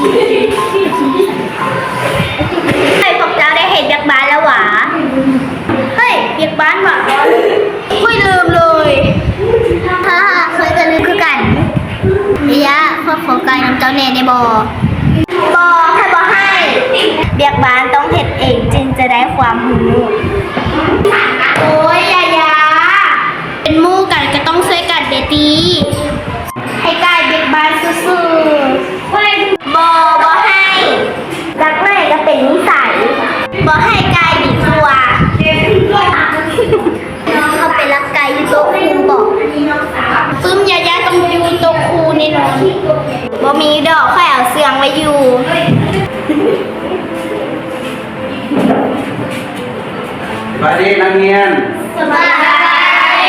เฮ้ยพวกเจ้าได้เห็นยักษ์บ้านแล้วหวะเฮ้ยยักษ์บ้านหวะเฮ้ยลืมเลยฮ่าเคยจะลืมคือกันระยะพ่อขอกายน้ำเจ้าเนในบอบอให้บอให้เบียกบ้านต้องเห็ดเองจึงจะได้ความรู้โอ้ยยายาเป็นหมู่กันก็ต้องช่วยกันเดตี อาเสียงไว้อยู่สวัสดีนักเรียนสบาย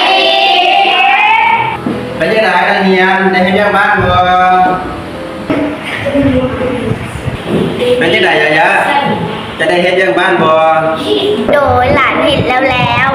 เป็นยังไงนักเรียนได้เห็นยังบ้านบ่เป็นยังไงยายะจะได้เห็นยังบ้านบ่โดยหลานเห็นแล้วแล้ว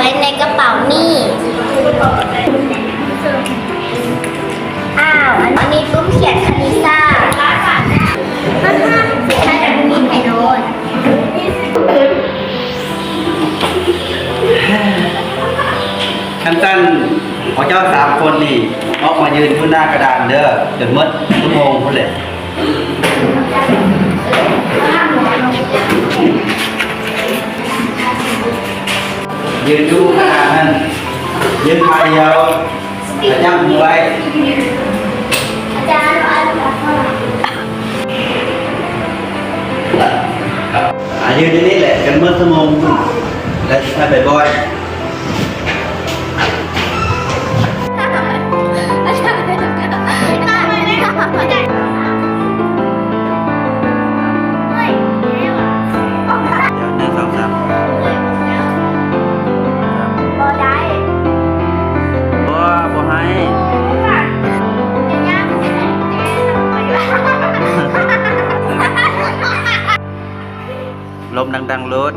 ไว้ในกระเป๋านี่ อ้าว อันนี้ตุ้มเขียนคณิตศาสตร์ฮ่าฮ่าใช่แต่มีไข่โดนขั้นสั้นของเจ้าสามคนนี่ออกมายืนอยู่หน้ากระดานเด้อจนหมดชั่วโมงพุ่นเลย ยืนดูกระดานนั่นยืนมาเดียวแต่ยังมือไว้อาจารย์เอาอะไรมาอายืนอยู่นี่แหละกันเมื่อชั่วโมงแล้วสิพาไปบ่อยอ ลมดังๆรถ